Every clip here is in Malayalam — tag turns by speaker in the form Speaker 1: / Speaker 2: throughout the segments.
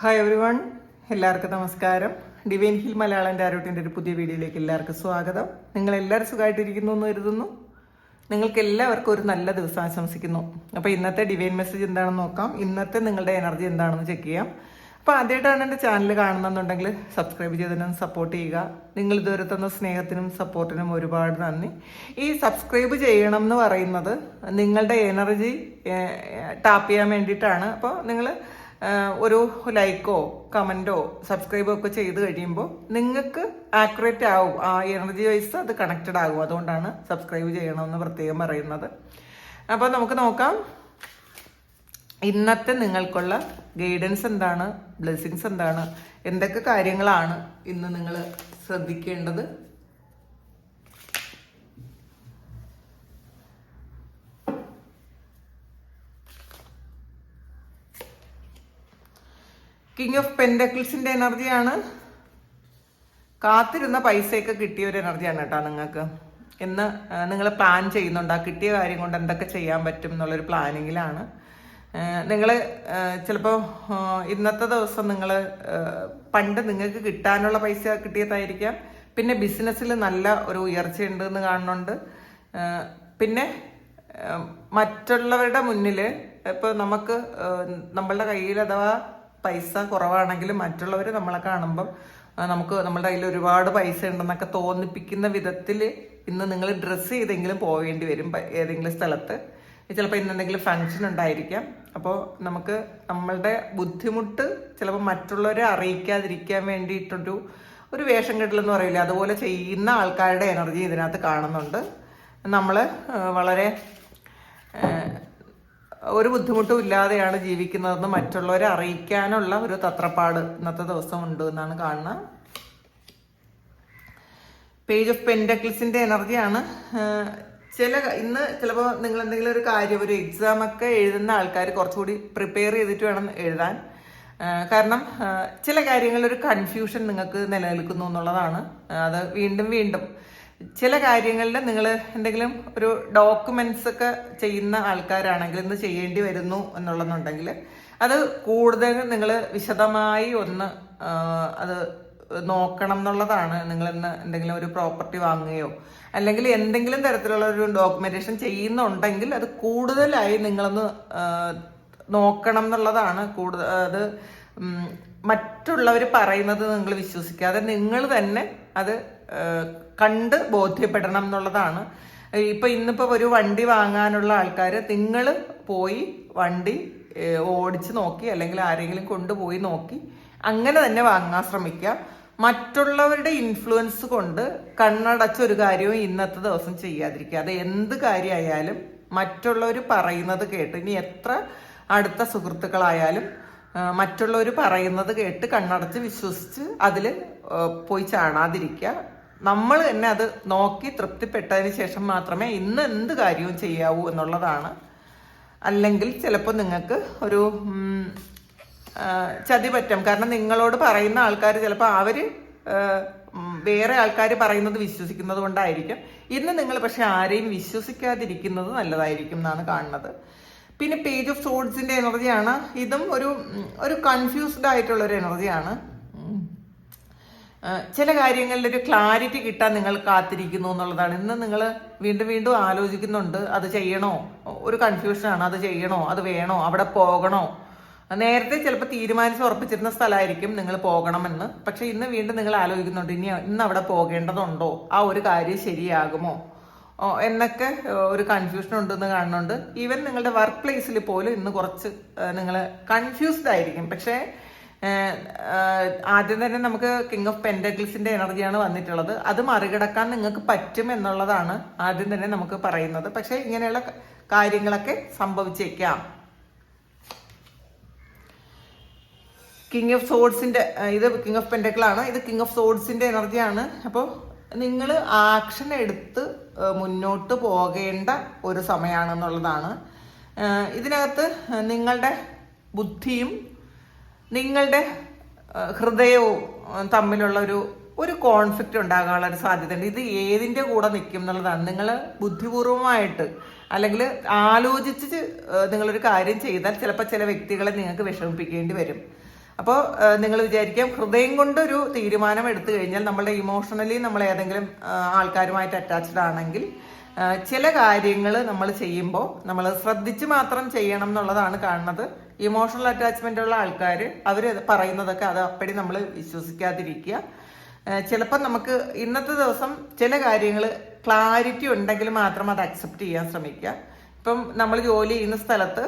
Speaker 1: ഹായ് എവറി വൺ എല്ലാവർക്കും നമസ്കാരം. ഡിവൈൻ ഹിൽ മലയാളം ആരോട്ടിന്റെ ഒരു പുതിയ വീഡിയോയിലേക്ക് എല്ലാവർക്കും സ്വാഗതം. നിങ്ങൾ എല്ലാവരും സുഖമായിട്ടിരിക്കുന്നു എന്ന് കരുതുന്നു. നിങ്ങൾക്ക് എല്ലാവർക്കും ഒരു നല്ല ദിവസം ആശംസിക്കുന്നു. അപ്പോൾ ഇന്നത്തെ ഡിവൈൻ മെസ്സേജ് എന്താണെന്ന് നോക്കാം. ഇന്നത്തെ നിങ്ങളുടെ എനർജി എന്താണെന്ന് ചെക്ക് ചെയ്യാം. അപ്പോൾ ആദ്യമായിട്ടാണ് എന്റെ ചാനൽ കാണുന്നുണ്ടെങ്കിൽ സബ്സ്ക്രൈബ് ചെയ്തതിനും സപ്പോർട്ട് ചെയ്യുക. നിങ്ങൾ ഇതുവരെ തന്ന സ്നേഹത്തിനും സപ്പോർട്ടിനും ഒരുപാട് നന്ദി. ഈ സബ്സ്ക്രൈബ് ചെയ്യണം എന്ന് പറയുന്നത് നിങ്ങളുടെ എനർജി ടാപ്പ് ചെയ്യാൻ വേണ്ടിയിട്ടാണ്. അപ്പോൾ നിങ്ങൾ ഒരു ലൈക്കോ കമന്റോ സബ്സ്ക്രൈബോ ഒക്കെ ചെയ്ത് കഴിയുമ്പോൾ നിങ്ങൾക്ക് ആക്യുറേറ്റ് ആവും. ആ എനർജി വൈസ് അത് കണക്റ്റഡ് ആകും. അതുകൊണ്ടാണ് സബ്സ്ക്രൈബ് ചെയ്യണമെന്ന് പ്രത്യേകം പറയുന്നത്. അപ്പോൾ നമുക്ക് നോക്കാം. ഇന്നത്തെ നിങ്ങൾക്കുള്ള ഗൈഡൻസ് എന്താണ്? ബ്ലെസ്സിങ്സ് എന്താണ്? എന്തൊക്കെ കാര്യങ്ങളാണ് ഇന്ന് നിങ്ങൾ ശ്രദ്ധിക്കേണ്ടത്? കിങ് ഓഫ് പെൻഡക്കിൾസിന്റെ എനർജിയാണ്. കാത്തിരുന്ന പൈസയൊക്കെ കിട്ടിയ ഒരു എനർജിയാണ് കേട്ടോ നിങ്ങൾക്ക്. എന്ന് നിങ്ങൾ പ്ലാൻ ചെയ്യുന്നുണ്ട്. ആ കിട്ടിയ കാര്യം കൊണ്ട് എന്തൊക്കെ ചെയ്യാൻ പറ്റും എന്നുള്ളൊരു പ്ലാനിങ്ങിലാണ് നിങ്ങൾ ചിലപ്പോൾ ഇന്നത്തെ ദിവസം നിങ്ങൾ പണ്ട് നിങ്ങൾക്ക് കിട്ടാനുള്ള പൈസ കിട്ടിയതായിരിക്കാം. പിന്നെ ബിസിനസ്സിൽ നല്ല ഒരു ഉയർച്ച ഉണ്ട് എന്ന് കാണുന്നുണ്ട് പിന്നെ മറ്റുള്ളവരുടെ മുന്നിൽ ഇപ്പോൾ നമുക്ക് നമ്മളുടെ കയ്യിൽ അഥവാ പൈസ കുറവാണെങ്കിലും മറ്റുള്ളവർ നമ്മളെ കാണുമ്പം നമുക്ക് നമ്മുടെ കയ്യിൽ ഒരുപാട് പൈസ ഉണ്ടെന്നൊക്കെ തോന്നിപ്പിക്കുന്ന വിധത്തിൽ ഇന്ന് നിങ്ങൾ ഡ്രസ്സ് ചെയ്തെങ്കിലും പോവേണ്ടി വരും ഏതെങ്കിലും സ്ഥലത്ത്. ചിലപ്പോൾ ഇന്ന് എന്തെങ്കിലും ഫങ്ഷൻ ഉണ്ടായിരിക്കാം. അപ്പോൾ നമുക്ക് നമ്മളുടെ ബുദ്ധിമുട്ട് ചിലപ്പോൾ മറ്റുള്ളവരെ അറിയിക്കാതിരിക്കാൻ വേണ്ടിയിട്ടൊരു ഒരു വേഷം കെട്ടലെന്ന് പറയില്ല? അതുപോലെ ചെയ്യുന്ന ആൾക്കാരുടെ എനർജി ഇതിനകത്ത് കാണുന്നുണ്ട്. നമ്മൾ വളരെ ഒരു ബുദ്ധിമുട്ടും ഇല്ലാതെയാണ് ജീവിക്കുന്നതെന്ന് മറ്റുള്ളവരെ അറിയിക്കാനുള്ള ഒരു തത്രപ്പാട് ഇന്നത്തെ ദിവസം ഉണ്ട് എന്നാണ് കാണുന്നത് പേജ് ഓഫ് പെൻഡക്കിൾസിന്റെ എനർജിയാണ്. ചില ഇന്ന് ചിലപ്പോൾ നിങ്ങൾ എന്തെങ്കിലും ഒരു കാര്യം ഒരു എക്സാം ഒക്കെ എഴുതുന്ന ആൾക്കാർ കുറച്ചുകൂടി പ്രിപ്പയർ ചെയ്തിട്ട് വേണം എഴുതാൻ. കാരണം ചില കാര്യങ്ങളിൽ ഒരു കൺഫ്യൂഷൻ നിങ്ങൾക്ക് നിലനിൽക്കുന്നു എന്നുള്ളതാണ്. അത് വീണ്ടും വീണ്ടും ചില കാര്യങ്ങളിൽ നിങ്ങൾ എന്തെങ്കിലും ഒരു ഡോക്യുമെന്റ്സ് ഒക്കെ ചെയ്യുന്ന ആൾക്കാരാണെങ്കിൽ ഇന്ന് ചെയ്യേണ്ടി വരുന്നു എന്നുള്ളതുണ്ടെങ്കിൽ അത് കൂടുതൽ നിങ്ങൾ വിശദമായി ഒന്ന് അത് നോക്കണം എന്നുള്ളതാണ്. നിങ്ങൾ ഇന്ന് എന്തെങ്കിലും ഒരു പ്രോപ്പർട്ടി വാങ്ങുകയോ അല്ലെങ്കിൽ എന്തെങ്കിലും തരത്തിലുള്ള ഒരു ഡോക്യുമെന്റേഷൻ ചെയ്യുന്നുണ്ടെങ്കിൽ അത് കൂടുതലായി നിങ്ങളൊന്ന് നോക്കണം എന്നുള്ളതാണ് കൂടുതൽ അത് മറ്റുള്ളവർ പറയുന്നത് നിങ്ങൾ വിശ്വസിക്കാതെ നിങ്ങൾ തന്നെ അത് കണ്ട് ബോധ്യപ്പെടണം എന്നുള്ളതാണ്. ഇപ്പൊ ഇന്നിപ്പോ ഒരു വണ്ടി വാങ്ങാനുള്ള ആൾക്കാർ നിങ്ങൾ പോയി വണ്ടി ഓടിച്ച് നോക്കി അല്ലെങ്കിൽ ആരെങ്കിലും കൊണ്ടുപോയി നോക്കി അങ്ങനെ തന്നെ വാങ്ങാൻ ശ്രമിക്കുക. മറ്റുള്ളവരുടെ ഇൻഫ്ലുവൻസ് കൊണ്ട് കണ്ണടച്ച ഒരു കാര്യവും ഇന്നത്തെ ദിവസം ചെയ്യാതിരിക്കുക. അത് എന്ത് കാര്യമായാലും മറ്റുള്ളവർ പറയുന്നത് കേട്ട് ഇനി എത്ര അടുത്ത സുഹൃത്തുക്കളായാലും മറ്റുള്ളവർ പറയുന്നത് കേട്ട് കണ്ണടച്ച് വിശ്വസിച്ച് അതിൽ പോയി ചാടാതിരിക്കുക നമ്മൾ തന്നെ അത് നോക്കി തൃപ്തിപ്പെട്ടതിന് ശേഷം മാത്രമേ ഇന്ന് എന്ത് കാര്യവും ചെയ്യാവൂ എന്നുള്ളതാണ്. അല്ലെങ്കിൽ ചിലപ്പോൾ നിങ്ങൾക്ക് ഒരു ചതി പറ്റും കാരണം നിങ്ങളോട് പറയുന്ന ആൾക്കാർ ചിലപ്പോൾ അവർ വേറെ ആൾക്കാർ പറയുന്നത് വിശ്വസിക്കുന്നത് കൊണ്ടായിരിക്കും. ഇന്ന് നിങ്ങൾ പക്ഷെ ആരെയും വിശ്വസിക്കാതിരിക്കുന്നത് നല്ലതായിരിക്കും എന്നാണ് കാണുന്നത്. പിന്നെ പേജ് ഓഫ് സോഡ്സിന്റെ എനർജിയാണ് ഇതും ഒരു ഒരു കൺഫ്യൂസ്ഡ് ആയിട്ടുള്ള ഒരു എനർജിയാണ് ചില കാര്യങ്ങളിൽ ഒരു ക്ലാരിറ്റി കിട്ടാൻ നിങ്ങൾ കാത്തിരിക്കുന്നു എന്നുള്ളതാണ്. ഇന്ന് നിങ്ങൾ വീണ്ടും വീണ്ടും ആലോചിക്കുന്നുണ്ട് അത് ചെയ്യണോ? ഒരു കൺഫ്യൂഷനാണ് അത് ചെയ്യണോ? അത് വേണോ? അവിടെ പോകണോ? നേരത്തെ ചിലപ്പോൾ തീരുമാനിച്ച് ഉറപ്പിച്ചിരുന്ന സ്ഥലമായിരിക്കും നിങ്ങൾ പോകണമെന്ന്. പക്ഷേ ഇന്ന് വീണ്ടും നിങ്ങൾ ആലോചിക്കുന്നുണ്ട് ഇനി ഇന്ന് അവിടെ പോകേണ്ടതുണ്ടോ? ആ ഒരു കാര്യം ശരിയാകുമോ? എന്നൊക്കെ ഒരു കൺഫ്യൂഷൻ ഉണ്ടെന്ന് കാണുന്നുണ്ട്. ഈവൻ നിങ്ങളുടെ വർക്ക് പ്ലേസിൽ പോലും ഇന്ന് കുറച്ച് നിങ്ങൾ കൺഫ്യൂസ്ഡ് ആയിരിക്കും. പക്ഷേ ആദ്യം തന്നെ നമുക്ക് കിങ് ഓഫ് പെൻഡഗിൾസിന്റെ എനർജിയാണ് വന്നിട്ടുള്ളത്. അത് മറികടക്കാൻ നിങ്ങൾക്ക് പറ്റും എന്നുള്ളതാണ് ആദ്യം തന്നെ നമുക്ക് പറയുന്നത്. പക്ഷേ ഇങ്ങനെയുള്ള കാര്യങ്ങളൊക്കെ സംഭവിച്ചേക്കാം. കിങ് ഓഫ് സോഡ്സിന്റെ ഇത് കിങ് ഓഫ് പെൻഡഗിൾ ആണ് ഇത് കിങ് ഓഫ് സോഡ്സിന്റെ എനർജിയാണ്. അപ്പോൾ നിങ്ങൾ ആക്ഷൻ എടുത്ത് മുന്നോട്ട് പോകേണ്ട ഒരു സമയമാണെന്നുള്ളതാണ്. ഇതിനകത്ത് നിങ്ങളുടെ ബുദ്ധിയും നിങ്ങളുടെ ഹൃദയവും തമ്മിലുള്ള ഒരു ഒരു കോൺഫ്ലിക്റ്റ് ഉണ്ടാകാനുള്ള ഒരു സാധ്യതയുണ്ട്. ഇത് ഏതിന്റെ കൂടെ നിൽക്കും എന്നുള്ളതാണ്. നിങ്ങൾ ബുദ്ധിപൂർവമായിട്ട് അല്ലെങ്കിൽ ആലോചിച്ച് നിങ്ങളൊരു കാര്യം ചെയ്താൽ ചിലപ്പോൾ ചില വ്യക്തികളെ നിങ്ങൾക്ക് വിഷമിപ്പിക്കേണ്ടി വരും. അപ്പോൾ നിങ്ങൾ വിചാരിക്കാം ഹൃദയം കൊണ്ടൊരു തീരുമാനം എടുത്തു കഴിഞ്ഞാൽ നമ്മളുടെ ഇമോഷണലി നമ്മൾ ഏതെങ്കിലും ആൾക്കാരുമായിട്ട് അറ്റാച്ച്ഡ് ആണെങ്കിൽ ചില കാര്യങ്ങൾ നമ്മൾ ചെയ്യുമ്പോൾ നമ്മൾ ശ്രദ്ധിച്ച് മാത്രം ചെയ്യണം എന്നുള്ളതാണ് കാണുന്നത്. ഇമോഷണൽ അറ്റാച്ച്മെന്റ് ഉള്ള ആൾക്കാർ അവർ പറയുന്നതൊക്കെ അത് അപ്പടി നമ്മൾ വിശ്വസിക്കാതിരിക്കുക. ചിലപ്പോൾ നമുക്ക് ഇന്നത്തെ ദിവസം ചില കാര്യങ്ങൾ ക്ലാരിറ്റി ഉണ്ടെങ്കിൽ മാത്രം അത് അക്സെപ്റ്റ് ചെയ്യാൻ ശ്രമിക്കുക. ഇപ്പം നമ്മൾ ജോലി ചെയ്യുന്ന സ്ഥലത്ത്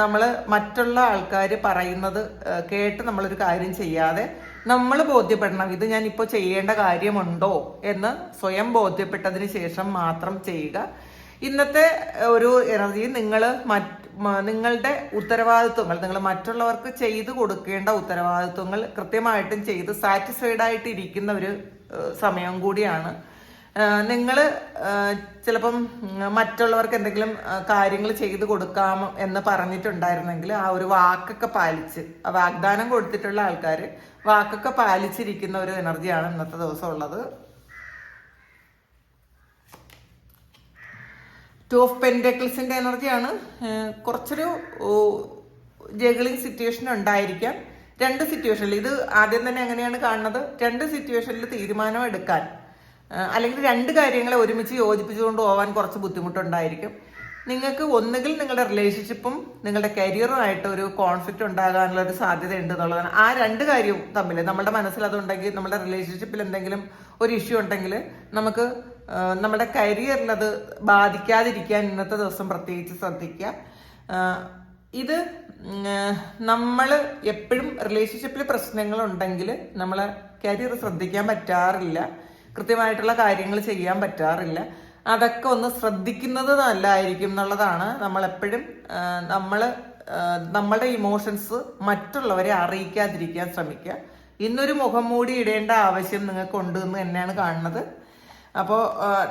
Speaker 1: നമ്മൾ മറ്റുള്ള ആൾക്കാർ പറയുന്നത് കേട്ട് നമ്മളൊരു കാര്യം ചെയ്യാതെ നമ്മൾ ബോധ്യപ്പെടണം. ഇത് ഞാൻ ഇപ്പോൾ ചെയ്യേണ്ട കാര്യമുണ്ടോ എന്ന് സ്വയം ബോധ്യപ്പെട്ടതിന് ശേഷം മാത്രം ചെയ്യുക. ഇന്നത്തെ ഒരു എനർജി നിങ്ങൾ നിങ്ങളുടെ ഉത്തരവാദിത്വങ്ങൾ നിങ്ങൾ മറ്റുള്ളവർക്ക് ചെയ്തു കൊടുക്കേണ്ട ഉത്തരവാദിത്വങ്ങൾ കൃത്യമായിട്ടും ചെയ്ത് സാറ്റിസ്ഫൈഡ് ആയിട്ട് ഇരിക്കുന്ന ഒരു സമയം കൂടിയാണ്. നിങ്ങൾ ചിലപ്പം മറ്റുള്ളവർക്ക് എന്തെങ്കിലും കാര്യങ്ങൾ ചെയ്തു കൊടുക്കാം എന്ന് പറഞ്ഞിട്ടുണ്ടായിരുന്നെങ്കിൽ ആ ഒരു വാക്കൊക്കെ പാലിച്ച് വാഗ്ദാനം കൊടുത്തിട്ടുള്ള ആൾക്കാർ വാക്കൊക്കെ പാലിച്ചിരിക്കുന്ന ഒരു എനർജിയാണ് ഇന്നത്തെ ദിവസം ഉള്ളത്. ടു ഓഫ് പെൻഡക്കിൾസിന്റെ എനർജിയാണ്. കുറച്ചൊരു ജഗിളിങ് സിറ്റുവേഷൻ ഉണ്ടായിരിക്കാം. രണ്ട് സിറ്റുവേഷനിൽ ഇത് ആദ്യം തന്നെ എങ്ങനെയാണ് കാണുന്നത്? രണ്ട് സിറ്റുവേഷനിൽ തീരുമാനം എടുക്കാൻ. അല്ലെങ്കിൽ രണ്ട് കാര്യങ്ങളെ ഒരുമിച്ച് യോജിപ്പിച്ചുകൊണ്ട് പോകാൻ കുറച്ച് ബുദ്ധിമുട്ടുണ്ടായിരിക്കും. നിങ്ങൾക്ക് ഒന്നുകിൽ നിങ്ങളുടെ റിലേഷൻഷിപ്പും നിങ്ങളുടെ കരിയറുമായിട്ട് ഒരു കോൺഫ്ലിക്റ്റ് ഉണ്ടാകാനുള്ള ഒരു സാധ്യത ഉണ്ട് എന്നുള്ളതാണ്. ആ രണ്ട് കാര്യവും തമ്മിൽ നമ്മുടെ മനസ്സിൽ അതുണ്ടെങ്കിൽ നമ്മുടെ റിലേഷൻഷിപ്പിൽ എന്തെങ്കിലും ഒരു ഇഷ്യൂ ഉണ്ടെങ്കിൽ നമുക്ക് നമ്മുടെ കരിയറിൽ അത് ബാധിക്കാതിരിക്കാൻ ഇന്നത്തെ ദിവസം പ്രത്യേകിച്ച് ശ്രദ്ധിക്കുക. ഇത് നമ്മൾ എപ്പോഴും റിലേഷൻഷിപ്പിൽ പ്രശ്നങ്ങൾ ഉണ്ടെങ്കിൽ നമ്മളെ കരിയർ ശ്രദ്ധിക്കാൻ പറ്റാറില്ല. കൃത്യമായിട്ടുള്ള കാര്യങ്ങൾ ചെയ്യാൻ പറ്റാറില്ല. അതൊക്കെ ഒന്ന് ശ്രദ്ധിക്കുന്നത് നല്ലതായിരിക്കും എന്നുള്ളതാണ് നമ്മളെപ്പോഴും നമ്മൾ നമ്മളുടെ ഇമോഷൻസ് മറ്റുള്ളവരെ അറിയിക്കാതിരിക്കാൻ ശ്രമിക്കുക. ഇന്നൊരു മുഖം മൂടി ഇടേണ്ട ആവശ്യം നിങ്ങൾക്ക് ഉണ്ട് എന്ന് തന്നെയാണ് കാണുന്നത്. അപ്പോൾ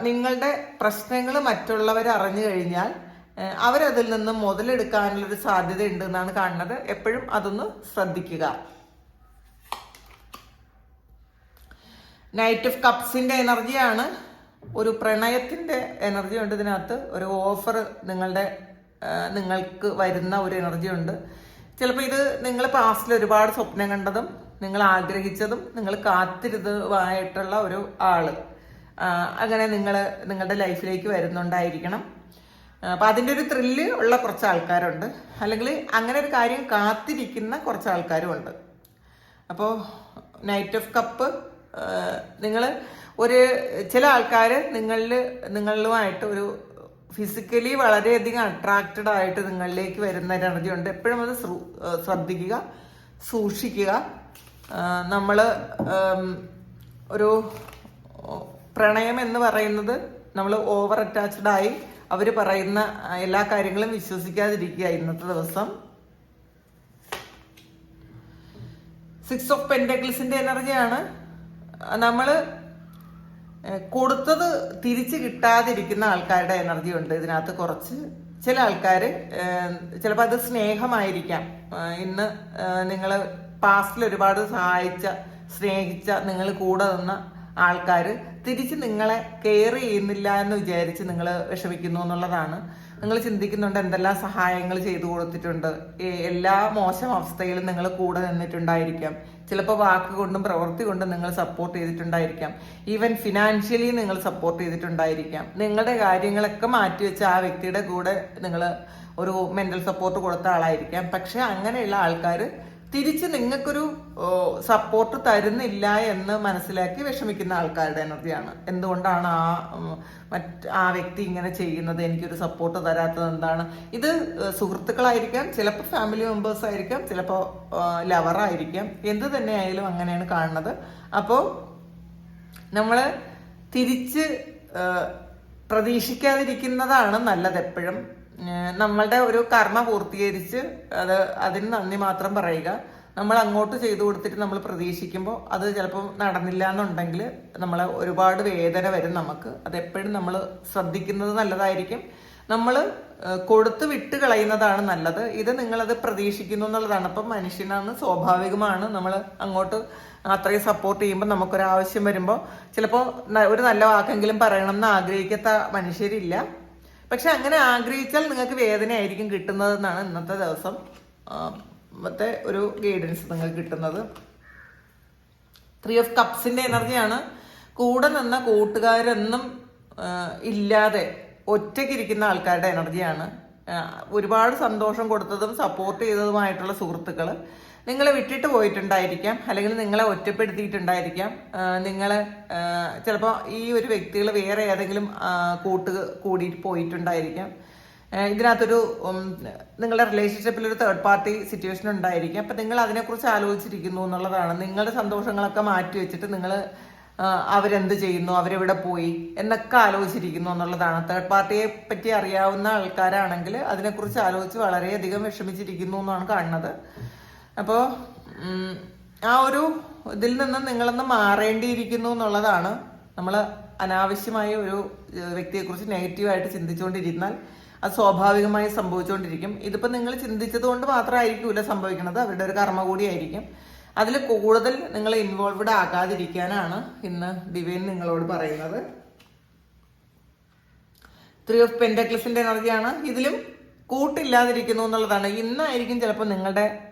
Speaker 1: നിങ്ങളുടെ പ്രശ്നങ്ങൾ മറ്റുള്ളവർ അറിഞ്ഞു കഴിഞ്ഞാൽ അവരതിൽ നിന്ന് മുതലെടുക്കാനുള്ളൊരു സാധ്യത ഉണ്ട് എന്നാണ് കാണുന്നത്. എപ്പോഴും അതൊന്ന് ശ്രദ്ധിക്കുക. നൈറ്റ് ഓഫ് കപ്സിന്റെ എനർജിയാണ്. ഒരു പ്രണയത്തിന്റെ എനർജി ഉണ്ട് ഇതിനകത്ത്. ഒരു ഓഫർ നിങ്ങളുടെ നിങ്ങൾക്ക് വരുന്ന ഒരു എനർജി ഉണ്ട്. ചിലപ്പോൾ ഇത് നിങ്ങൾ പാസ്റ്റിൽ ഒരുപാട് സ്വപ്നം കണ്ടതും നിങ്ങൾ ആഗ്രഹിച്ചതും നിങ്ങൾ കാത്തിരുതുമായിട്ടുള്ള ഒരു ആൾ. അങ്ങനെ നിങ്ങൾ നിങ്ങളുടെ ലൈഫിലേക്ക് വരുന്നുണ്ടായിരിക്കണം. അപ്പൊ അതിന്റെ ഒരു ത്രില്ല് ഉള്ള കുറച്ച് ആൾക്കാരുണ്ട്. അല്ലെങ്കിൽ അങ്ങനെ ഒരു കാര്യം കാത്തിരിക്കുന്ന കുറച്ച് ആൾക്കാരും ഉണ്ട് അപ്പോൾ നൈറ്റ് ഓഫ് കപ്പ് നിങ്ങൾ ഒരു ചില ആൾക്കാർ നിങ്ങളിൽ നിങ്ങളിലുമായിട്ട് ഒരു ഫിസിക്കലി വളരെയധികം അട്രാക്റ്റഡ് ആയിട്ട് നിങ്ങളിലേക്ക് വരുന്ന ഒരു എനർജി ഉണ്ട്. എപ്പോഴും അത് ശ്രദ്ധിക്കുക സൂക്ഷിക്കുക. നമ്മൾ ഒരു പ്രണയം എന്ന് പറയുന്നത് നമ്മൾ ഓവർ അറ്റാച്ച്ഡ് ആയി അവർ പറയുന്ന എല്ലാ കാര്യങ്ങളും വിശ്വസിക്കാതിരിക്കുക ഇന്നത്തെ ദിവസം. സിക്സ് ഓഫ് പെൻഡക്കിൾസിന്റെ എനർജിയാണ് നമ്മൾ കൊടുത്തത് തിരിച്ച് കിട്ടാതിരിക്കുന്ന ആൾക്കാരുടെ എനർജി ഉണ്ട്. ഇതിനകത്ത് കുറച്ച് ചില ആൾക്കാർ ചിലപ്പോൾ അത് സ്നേഹമായിരിക്കാം. ഇന്ന് നിങ്ങൾ പാസ്റ്റിൽ ഒരുപാട് സഹായിച്ച സ്നേഹിച്ച നിങ്ങൾ കൂടെ നിന്ന ആൾക്കാർ തിരിച്ച് നിങ്ങളെ കെയർ ചെയ്യുന്നില്ല എന്ന് വിചാരിച്ച് നിങ്ങൾ വിഷമിക്കുന്നു എന്നുള്ളതാണ്. നിങ്ങൾ ചിന്തിക്കുന്നുണ്ട് എന്തെല്ലാം സഹായങ്ങൾ ചെയ്തു കൊടുത്തിട്ടുണ്ട്. എല്ലാ മോശം അവസ്ഥയിലും നിങ്ങൾ കൂടെ നിന്നിട്ടുണ്ടായിരിക്കാം. ചിലപ്പോൾ വാക്ക് കൊണ്ടും പ്രവൃത്തി കൊണ്ടും നിങ്ങൾ സപ്പോർട്ട് ചെയ്തിട്ടുണ്ടായിരിക്കാം. ഈവൻ ഫിനാൻഷ്യലി നിങ്ങൾ സപ്പോർട്ട് ചെയ്തിട്ടുണ്ടായിരിക്കാം. നിങ്ങളുടെ കാര്യങ്ങളൊക്കെ മാറ്റിവെച്ച് ആ വ്യക്തിയുടെ കൂടെ നിങ്ങൾ ഒരു മെന്റൽ സപ്പോർട്ട് കൊടുത്ത ആളായിരിക്കാം. പക്ഷെ അങ്ങനെയുള്ള ആൾക്കാർ തിരിച്ച് നിങ്ങൾക്കൊരു സപ്പോർട്ട് തരുന്നില്ല എന്ന് മനസ്സിലാക്കി വിഷമിക്കുന്ന ആൾക്കാരുടെ എനർജിയാണ്. എന്തുകൊണ്ടാണ് ആ മറ്റ് ആ വ്യക്തി ഇങ്ങനെ ചെയ്യുന്നത്? എനിക്കൊരു സപ്പോർട്ട് തരാത്തത് എന്താണ്? ഇത് സുഹൃത്തുക്കളായിരിക്കാം ചിലപ്പോൾ ഫാമിലി മെമ്പേഴ്സ് ആയിരിക്കാം ചിലപ്പോൾ ലവറായിരിക്കാം എന്ത് തന്നെ ആയാലും അങ്ങനെയാണ് കാണുന്നത്. അപ്പോൾ നമ്മൾ തിരിച്ച് പ്രതീക്ഷിക്കാതിരിക്കുന്നതാണ് നല്ലത് എപ്പോഴും. നമ്മളുടെ ഒരു കർമ്മ പൂർത്തീകരിച്ച് അത് അതിന് നന്ദി മാത്രം പറയുക. നമ്മൾ അങ്ങോട്ട് ചെയ്തു കൊടുത്തിട്ട് നമ്മൾ പ്രതീക്ഷിക്കുമ്പോൾ അത് ചിലപ്പോൾ നടന്നില്ല എന്നുണ്ടെങ്കിൽ നമ്മളെ ഒരുപാട് വേദന വരും നമുക്ക്. അതെപ്പോഴും നമ്മൾ ശ്രദ്ധിക്കുന്നത് നല്ലതായിരിക്കും. നമ്മൾ കൊടുത്തു വിട്ട് കളയുന്നതാണ് നല്ലത്. ഇത് നിങ്ങളത് പ്രതീക്ഷിക്കുന്നു എന്നുള്ളതാണ്. അപ്പം മനുഷ്യനാണ് സ്വാഭാവികമാണ്. നമ്മൾ അങ്ങോട്ട് അത്രയും സപ്പോർട്ട് ചെയ്യുമ്പോൾ നമുക്കൊരു ആവശ്യം വരുമ്പോൾ ചിലപ്പോൾ ഒരു നല്ല വാക്കെങ്കിലും പറയണം എന്ന് ആഗ്രഹിക്കാത്ത മനുഷ്യരില്ല. പക്ഷെ അങ്ങനെ ആഗ്രഹിച്ചാൽ നിങ്ങൾക്ക് വേദനയായിരിക്കും കിട്ടുന്നതെന്നാണ് ഇന്നത്തെ ദിവസം. മറ്റേ ഒരു ഗൈഡൻസ് നിങ്ങൾക്ക് കിട്ടുന്നത്. ത്രീ ഓഫ് കപ്സിന്റെ എനർജിയാണ് കൂടെ നിന്ന കൂട്ടുകാരൊന്നും ഇല്ലാതെ ഒറ്റയ്ക്കിരിക്കുന്ന ആൾക്കാരുടെ എനർജിയാണ് ഒരുപാട് സന്തോഷം കൊടുത്തതും സപ്പോർട്ട് ചെയ്തതുമായിട്ടുള്ള സുഹൃത്തുക്കൾ നിങ്ങളെ വിട്ടിട്ട് പോയിട്ടുണ്ടായിരിക്കാം. അല്ലെങ്കിൽ നിങ്ങളെ ഒറ്റപ്പെടുത്തിയിട്ടുണ്ടായിരിക്കാം. നിങ്ങൾ ചിലപ്പോൾ ഈ ഒരു വ്യക്തികൾ വേറെ ഏതെങ്കിലും കൂട്ട് കൂടി പോയിട്ടുണ്ടായിരിക്കാം. ഇതിനകത്തൊരു നിങ്ങളുടെ റിലേഷൻഷിപ്പിൽ ഒരു തേർഡ് പാർട്ടി സിറ്റുവേഷൻ ഉണ്ടായിരിക്കാം. അപ്പം നിങ്ങൾ അതിനെക്കുറിച്ച് ആലോചിച്ചിരിക്കുന്നു എന്നുള്ളതാണ്. നിങ്ങളുടെ സന്തോഷങ്ങളൊക്കെ മാറ്റി വെച്ചിട്ട് നിങ്ങൾ അവരെന്ത് ചെയ്യുന്നു അവരെവിടെ പോയി എന്നൊക്കെ ആലോചിച്ചിരിക്കുന്നു എന്നുള്ളതാണ്. തേർഡ് പാർട്ടിയെ പറ്റി അറിയാവുന്ന ആൾക്കാരാണെങ്കിൽ അതിനെക്കുറിച്ച് ആലോചിച്ച് വളരെയധികം വിഷമിച്ചിരിക്കുന്നു എന്നാണ് കാണുന്നത്. അപ്പോൾ ആ ഒരു ഇതിൽ നിന്ന് നിങ്ങളൊന്ന് മാറേണ്ടിയിരിക്കുന്നു എന്നുള്ളതാണ് നമ്മൾ അനാവശ്യമായ ഒരു വ്യക്തിയെക്കുറിച്ച് നെഗറ്റീവായിട്ട് ചിന്തിച്ചുകൊണ്ടിരുന്നാൽ അത് സ്വാഭാവികമായി സംഭവിച്ചുകൊണ്ടിരിക്കും ഇതിപ്പോൾ നിങ്ങൾ ചിന്തിച്ചത് കൊണ്ട് മാത്രമായിരിക്കില്ല സംഭവിക്കുന്നത് അവരുടെ ഒരു കർമ്മ കൂടിയായിരിക്കും അതിൽ കൂടുതൽ നിങ്ങൾ ഇൻവോൾവ്ഡ് ആകാതിരിക്കാനാണ് ഇന്ന് ഡിവൈൻ നിങ്ങളോട് പറയുന്നത്. ത്രീ ഓഫ് പെൻഡക്ലിസിന്റെ എനർജിയാണ്. ഇതിലും കൂട്ടില്ലാതിരിക്കുന്നു എന്നുള്ളതാണ്. ഇന്നായിരിക്കും ചിലപ്പോൾ നിങ്ങളുടെ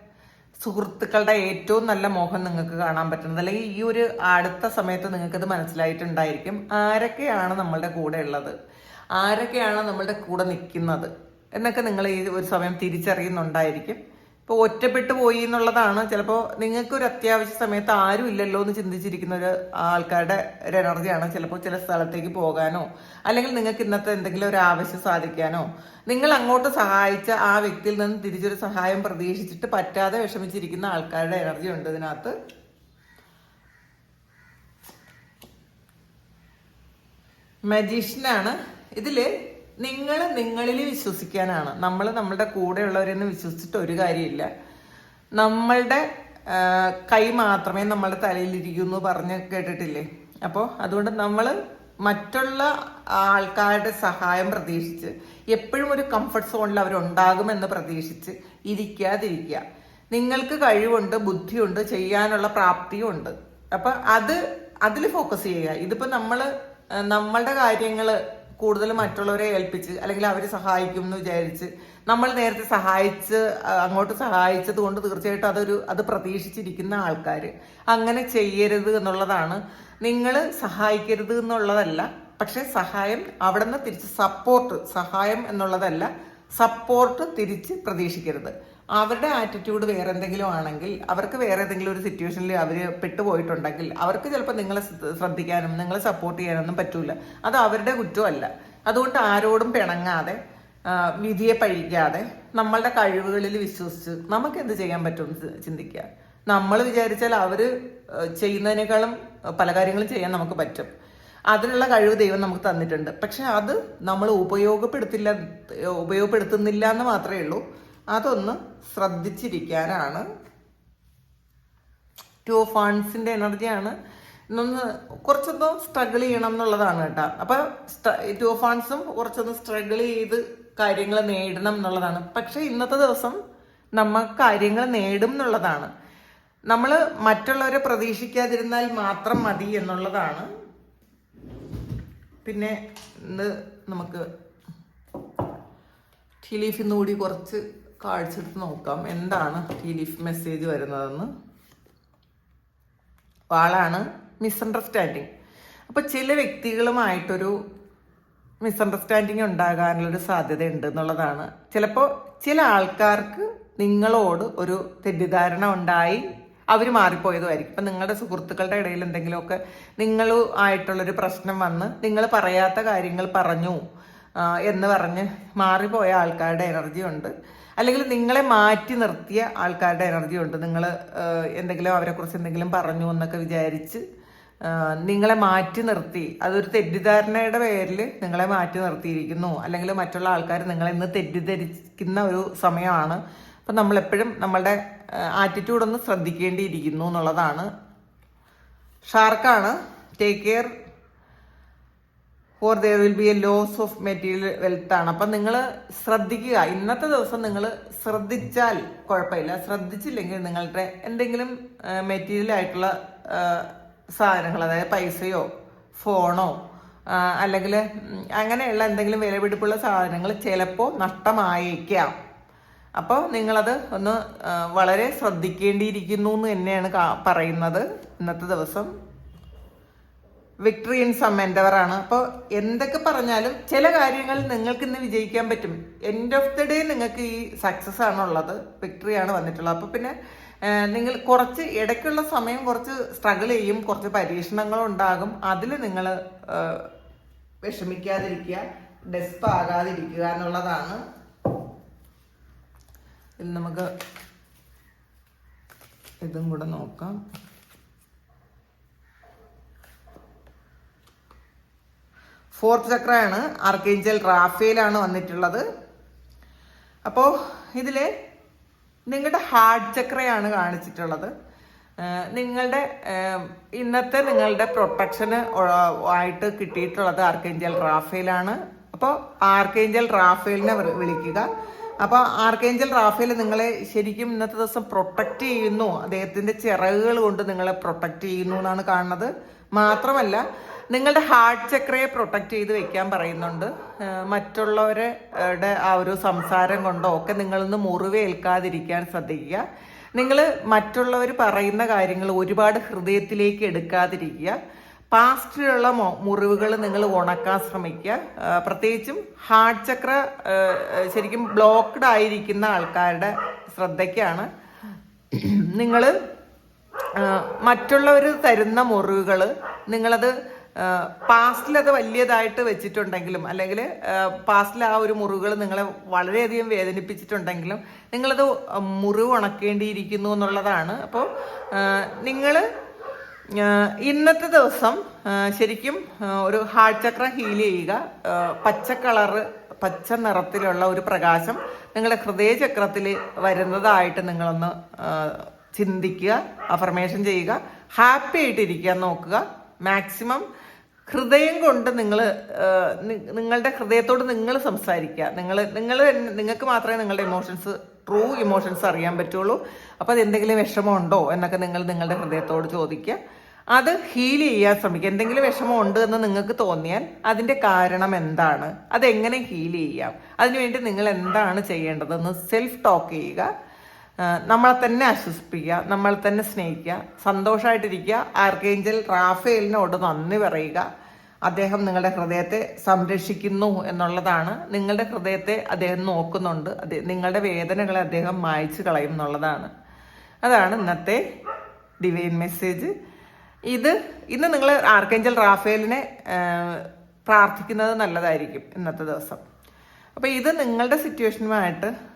Speaker 1: സുഹൃത്തുക്കളുടെ ഏറ്റവും നല്ല മോഹം നിങ്ങൾക്ക് കാണാൻ പറ്റുന്നത് അല്ലെങ്കിൽ ഈ ഒരു അടുത്ത സമയത്ത് നിങ്ങൾക്കത് മനസ്സിലായിട്ടുണ്ടായിരിക്കും ആരൊക്കെയാണ് നമ്മളുടെ കൂടെ ഉള്ളത് ആരൊക്കെയാണ് നമ്മളുടെ കൂടെ നിൽക്കുന്നത് എന്നൊക്കെ നിങ്ങൾ ഈ ഒരു സമയം തിരിച്ചറിയുന്നുണ്ടായിരിക്കും. ഇപ്പോൾ ഒറ്റപ്പെട്ടു പോയി എന്നുള്ളതാണ്. ചിലപ്പോൾ നിങ്ങൾക്കൊരു അത്യാവശ്യ സമയത്ത് ആരും ഇല്ലല്ലോ എന്ന് ചിന്തിച്ചിരിക്കുന്ന ഒരു ആൾക്കാരുടെ ഒരു എനർജിയാണ് ചിലപ്പോൾ ചില സ്ഥലത്തേക്ക് പോകാനോ അല്ലെങ്കിൽ നിങ്ങൾക്ക് ഇന്നത്തെ എന്തെങ്കിലും ഒരു ആവശ്യം സാധിക്കാനോ. നിങ്ങൾ അങ്ങോട്ട് സഹായിച്ച ആ വ്യക്തിയിൽ നിന്ന് തിരിച്ചൊരു സഹായം പ്രതീക്ഷിച്ചിട്ട് പറ്റാതെ വിഷമിച്ചിരിക്കുന്ന ആൾക്കാരുടെ എനർജി ഉണ്ട് ഇതിനകത്ത്. മജീഷ്യനാണ് ഇതിൽ നിങ്ങൾ നിങ്ങളിൽ വിശ്വസിക്കാനാണ്. നമ്മൾ നമ്മളുടെ കൂടെയുള്ളവരെന്ന് വിശ്വസിച്ചിട്ട് ഒരു കാര്യമില്ല. നമ്മളുടെ കൈ മാത്രമേ നമ്മളുടെ തലയിലിരിക്കൂ എന്ന് പറഞ്ഞ് കേട്ടിട്ടില്ലേ? അപ്പോൾ അതുകൊണ്ട് നമ്മൾ മറ്റുള്ള ആൾക്കാരുടെ സഹായം പ്രതീക്ഷിച്ച് എപ്പോഴും ഒരു കംഫർട്ട് സോണിൽ അവരുണ്ടാകുമെന്ന് പ്രതീക്ഷിച്ച് ഇരിക്കാതിരിക്കുക. നിങ്ങൾക്ക് കഴിവുണ്ട് ബുദ്ധിയുണ്ട് ചെയ്യാനുള്ള പ്രാപ്തിയും ഉണ്ട് അപ്പൊ അത് അതിൽ ഫോക്കസ് ചെയ്യുക. ഇതിപ്പോ നമ്മൾ നമ്മളുടെ കാര്യങ്ങൾ കൂടുതൽ മറ്റുള്ളവരെ ഏൽപ്പിച്ച് അല്ലെങ്കിൽ അവർ സഹായിക്കും എന്ന് വിചാരിച്ച് നമ്മൾ നേരത്തെ സഹായിച്ച് അങ്ങോട്ട് സഹായിച്ചത് കൊണ്ട് തീർച്ചയായിട്ടും അതൊരു അത് പ്രതീക്ഷിച്ചിരിക്കുന്ന ആൾക്കാർ അങ്ങനെ ചെയ്യരുത് എന്നുള്ളതാണ്. നിങ്ങൾ സഹായിക്കരുത് എന്നുള്ളതല്ല പക്ഷെ സഹായം അവിടെ നിന്ന് തിരിച്ച് സപ്പോർട്ട് സഹായം എന്നുള്ളതല്ല സപ്പോർട്ട് തിരിച്ച് പ്രതീക്ഷിക്കരുത്. അവരുടെ ആറ്റിറ്റ്യൂഡ് വേറെ എന്തെങ്കിലും ആണെങ്കിൽ അവർക്ക് വേറെ ഏതെങ്കിലും ഒരു സിറ്റുവേഷനിൽ അവർ പെട്ടുപോയിട്ടുണ്ടെങ്കിൽ അവർക്ക് ചിലപ്പോൾ നിങ്ങളെ ശ്രദ്ധിക്കാനും നിങ്ങളെ സപ്പോർട്ട് ചെയ്യാനൊന്നും പറ്റൂല. അത് അവരുടെ കുറ്റമല്ല. അതുകൊണ്ട് ആരോടും പിണങ്ങാതെ വിധിയെ പഴിക്കാതെ നമ്മളുടെ കഴിവുകളിൽ വിശ്വസിച്ച് നമുക്ക് എന്ത് ചെയ്യാൻ പറ്റും ചിന്തിക്കുക. നമ്മൾ വിചാരിച്ചാൽ അവർ ചെയ്യുന്നതിനേക്കാളും പല കാര്യങ്ങളും ചെയ്യാൻ നമുക്ക് പറ്റും. അതിനുള്ള കഴിവ് ദൈവം നമുക്ക് തന്നിട്ടുണ്ട്. പക്ഷെ അത് നമ്മൾ ഉപയോഗപ്പെടുത്തില്ല ഉപയോഗപ്പെടുത്തുന്നില്ല എന്ന് മാത്രമേ ഉള്ളൂ. അതൊന്ന് ശ്രദ്ധിച്ചിരിക്കാനാണ്. ടു ഫണ്ട്സിന്റെ എനർജിയാണ് ഇന്നൊന്ന് കുറച്ചൊന്ന് സ്ട്രഗിൾ ചെയ്യണം എന്നുള്ളതാണ് കേട്ടോ. അപ്പോൾ ടു ഫണ്ട്സും കുറച്ചൊന്ന് സ്ട്രഗിൾ ചെയ്ത് കാര്യങ്ങൾ നേടണം എന്നുള്ളതാണ്. പക്ഷേ ഇന്നത്തെ ദിവസം നമ്മൾ കാര്യങ്ങൾ നേടും എന്നുള്ളതാണ്. നമ്മൾ മറ്റുള്ളവരെ പ്രതീക്ഷിക്കാതിരുന്നാൽ മാത്രം മതി എന്നുള്ളതാണ്. പിന്നെ ഇന്ന് നമുക്ക് ടീ ലീഫിൽ കൂടി കുറച്ച് കാഴ്ച എടുത്ത് നോക്കാം. എന്താണ് ഈ ലീഫ് മെസ്സേജ് വരുന്നതെന്ന്. ആളാണ് മിസ്അണ്ടർസ്റ്റാൻഡിങ് അപ്പോൾ ചില വ്യക്തികളുമായിട്ടൊരു മിസ്അണ്ടർസ്റ്റാൻഡിങ് ഉണ്ടാകാനുള്ളൊരു സാധ്യത ഉണ്ട് എന്നുള്ളതാണ്. ചിലപ്പോൾ ചില ആൾക്കാർക്ക് നിങ്ങളോട് ഒരു തെറ്റിദ്ധാരണ ഉണ്ടായി അവർ മാറിപ്പോയതുമായിരിക്കും. ഇപ്പം നിങ്ങളുടെ സുഹൃത്തുക്കളുടെ ഇടയിൽ എന്തെങ്കിലുമൊക്കെ നിങ്ങൾ ആയിട്ടുള്ളൊരു പ്രശ്നം വന്ന് നിങ്ങൾ പറയാത്ത കാര്യങ്ങൾ പറഞ്ഞു എന്ന് പറഞ്ഞ് മാറിപ്പോയ ആൾക്കാരുടെ എനർജി ഉണ്ട്. അല്ലെങ്കിൽ നിങ്ങളെ മാറ്റി നിർത്തിയ ആൾക്കാരുടെ എനർജി ഉണ്ട്. നിങ്ങൾ എന്തെങ്കിലും അവരെക്കുറിച്ച് എന്തെങ്കിലും പറഞ്ഞു എന്നൊക്കെ വിചാരിച്ച് നിങ്ങളെ മാറ്റി നിർത്തി. അതൊരു തെറ്റിദ്ധാരണയുടെ പേരിൽ നിങ്ങളെ മാറ്റി നിർത്തിയിരിക്കുന്നു. അല്ലെങ്കിൽ മറ്റുള്ള ആൾക്കാർ നിങ്ങളെ ഇന്ന് തെറ്റിദ്ധരിക്കുന്ന ഒരു സമയമാണ്. അപ്പം നമ്മളെപ്പോഴും നമ്മളുടെ ആറ്റിറ്റ്യൂഡ് ഒന്ന് ശ്രദ്ധിക്കേണ്ടിയിരിക്കുന്നു എന്നുള്ളതാണ്. ഷാർക്കാണ്. Take care for there will be a loss of material wealth ആണ്. അപ്പം നിങ്ങൾ ശ്രദ്ധിക്കുക. ഇന്നത്തെ ദിവസം നിങ്ങൾ ശ്രദ്ധിച്ചാൽ കുഴപ്പമില്ല. ശ്രദ്ധിച്ചില്ലെങ്കിൽ നിങ്ങളുടെ എന്തെങ്കിലും മെറ്റീരിയൽ ആയിട്ടുള്ള സാധനങ്ങൾ അതായത് പൈസയോ ഫോണോ അല്ലെങ്കിൽ അങ്ങനെയുള്ള എന്തെങ്കിലും വിലപിടിപ്പുള്ള സാധനങ്ങൾ ചിലപ്പോൾ നഷ്ടമായേക്കാം. അപ്പോൾ നിങ്ങളത് ഒന്ന് വളരെ ശ്രദ്ധിക്കേണ്ടിയിരിക്കുന്നു എന്ന് തന്നെയാണ് പറയുന്നത് ഇന്നത്തെ ദിവസം. വിക്ടറി ഇൻ സം ആണ്. അപ്പോൾ എന്തൊക്കെ പറഞ്ഞാലും ചില കാര്യങ്ങൾ നിങ്ങൾക്ക് ഇന്ന് വിജയിക്കാൻ പറ്റും. എൻഡ് ഓഫ് ദി ഡേ നിങ്ങൾക്ക് ഈ സക്സസ് ആണുള്ളത് വിക്ടറി ആണ് വന്നിട്ടുള്ളത്. അപ്പോൾ പിന്നെ നിങ്ങൾ കുറച്ച് ഇടയ്ക്കുള്ള സമയം കുറച്ച് സ്ട്രഗിൾ ചെയ്യും. കുറച്ച് പരീക്ഷണങ്ങൾ ഉണ്ടാകും. അതിൽ നിങ്ങൾ വിഷമിക്കാതിരിക്കുക. ഡെസ്പ് ആകാതിരിക്കുക എന്നുള്ളതാണ്. ഇത് നമുക്ക് ഇതും കൂടെ നോക്കാം. ഫോർത്ത് ചക്രയാണ് ആർക്കേഞ്ചൽ റാഫേലാണ് വന്നിട്ടുള്ളത്. അപ്പോൾ ഇതിൽ നിങ്ങളുടെ ഹാർട്ട് ചക്രയാണ് കാണിച്ചിട്ടുള്ളത്. നിങ്ങളുടെ ഇന്നത്തെ നിങ്ങളുടെ പ്രൊട്ടക്ഷന് ആയിട്ട് കിട്ടിയിട്ടുള്ളത് ആർക്കേഞ്ചൽ റാഫേലാണ്. അപ്പോൾ ആർക്കേഞ്ചൽ റാഫേലിനെ വിളിക്കുക. അപ്പോൾ ആർക്കേഞ്ചൽ റാഫേൽ നിങ്ങളെ ശരിക്കും ഇന്നത്തെ ദിവസം പ്രൊട്ടക്റ്റ് ചെയ്യുന്നു. അദ്ദേഹത്തിന്റെ ചിറകുകൾ കൊണ്ട് നിങ്ങളെ പ്രൊട്ടക്റ്റ് ചെയ്യുന്നു എന്നാണ് കാണുന്നത്. മാത്രമല്ല നിങ്ങളുടെ ഹാർട്ട് ചക്രയെ പ്രൊട്ടക്റ്റ് ചെയ്ത് വെക്കാൻ പറയുന്നുണ്ട്. മറ്റുള്ളവരുടെ ആ ഒരു സംസാരം കൊണ്ടോ ഒക്കെ നിങ്ങളൊന്ന് മുറിവേൽക്കാതിരിക്കാൻ ശ്രദ്ധിക്കുക. നിങ്ങൾ മറ്റുള്ളവർ പറയുന്ന കാര്യങ്ങൾ ഒരുപാട് ഹൃദയത്തിലേക്ക് എടുക്കാതിരിക്കുക. പാസ്റ്റിലുള്ള മുറിവുകൾ നിങ്ങൾ ഉണക്കാൻ ശ്രമിക്കുക. പ്രത്യേകിച്ചും ഹാർട്ട് ചക്ര ശരിക്കും ബ്ലോക്ക്ഡ് ആയിരിക്കുന്ന ആൾക്കാരുടെ ശ്രദ്ധയ്ക്കാണ്. നിങ്ങൾ മറ്റുള്ളവർ തരുന്ന മുറിവുകൾ നിങ്ങളത് പാസ്റ്റിൽ അത് വലിയതായിട്ട് വെച്ചിട്ടുണ്ടെങ്കിലും അല്ലെങ്കിൽ പാസ്റ്റിൽ ആ ഒരു മുറിവുകൾ നിങ്ങളെ വളരെയധികം വേദനിപ്പിച്ചിട്ടുണ്ടെങ്കിലും നിങ്ങളത് മുറിവ് ഉണക്കേണ്ടിയിരിക്കുന്നു എന്നുള്ളതാണ്. അപ്പോൾ നിങ്ങൾ ഇന്നത്തെ ദിവസം ശരിക്കും ഒരു ഹാർട്ട് ചക്ര ഹീൽ ചെയ്യുക പച്ച കളറ് പച്ച നിറത്തിലുള്ള ഒരു പ്രകാശം നിങ്ങളുടെ ഹൃദയചക്രത്തിൽ വരുന്നതായിട്ട് നിങ്ങളൊന്ന് ചിന്തിക്കുക അഫർമേഷൻ ചെയ്യുക ഹാപ്പി ആയിട്ടിരിക്കാൻ നോക്കുക. മാക്സിമം ഹൃദയം കൊണ്ട് നിങ്ങൾ നിങ്ങളുടെ ഹൃദയത്തോട് നിങ്ങൾ സംസാരിക്കുക നിങ്ങൾ നിങ്ങൾ നിങ്ങൾക്ക് മാത്രമേ നിങ്ങളുടെ ഇമോഷൻസ് ട്രൂ ഇമോഷൻസ് അറിയാൻ പറ്റുള്ളൂ. അപ്പോൾ അത് എന്തെങ്കിലും വിഷമമുണ്ടോ എന്നൊക്കെ നിങ്ങൾ നിങ്ങളുടെ ഹൃദയത്തോട് ചോദിക്കുക അത് ഹീൽ ചെയ്യാൻ ശ്രമിക്കുക എന്തെങ്കിലും വിഷമം ഉണ്ട് എന്ന് നിങ്ങൾക്ക് തോന്നിയാൽ അതിന്റെ കാരണം എന്താണ്? അതെങ്ങനെ ഹീൽ ചെയ്യാം? അതിനുവേണ്ടി നിങ്ങൾ എന്താണ് ചെയ്യേണ്ടതെന്ന് സെൽഫ് ടോക്ക് ചെയ്യുക. നമ്മളെ തന്നെ ആശ്വസിപ്പിക്കുക നമ്മളെ തന്നെ സ്നേഹിക്കുക സന്തോഷമായിട്ടിരിക്കുക ആർക്കേഞ്ചൽ റാഫേലിനോട് നന്ദി പറയുക. അദ്ദേഹം നിങ്ങളുടെ ഹൃദയത്തെ സംരക്ഷിക്കുന്നു എന്നുള്ളതാണ്. നിങ്ങളുടെ ഹൃദയത്തെ അദ്ദേഹം നോക്കുന്നുണ്ട്. നിങ്ങളുടെ വേദനകളെ അദ്ദേഹം മായ്ച്ചു കളയും എന്നുള്ളതാണ്. അതാണ് ഇന്നത്തെ ഡിവൈൻ മെസ്സേജ് ഇത് ഇന്ന് നിങ്ങൾ ആർക്കേഞ്ചൽ റാഫേലിനെ പ്രാർത്ഥിക്കുന്നത് നല്ലതായിരിക്കും ഇന്നത്തെ ദിവസം. അപ്പോൾ ഇത് നിങ്ങളുടെ സിറ്റുവേഷനുമായിട്ട്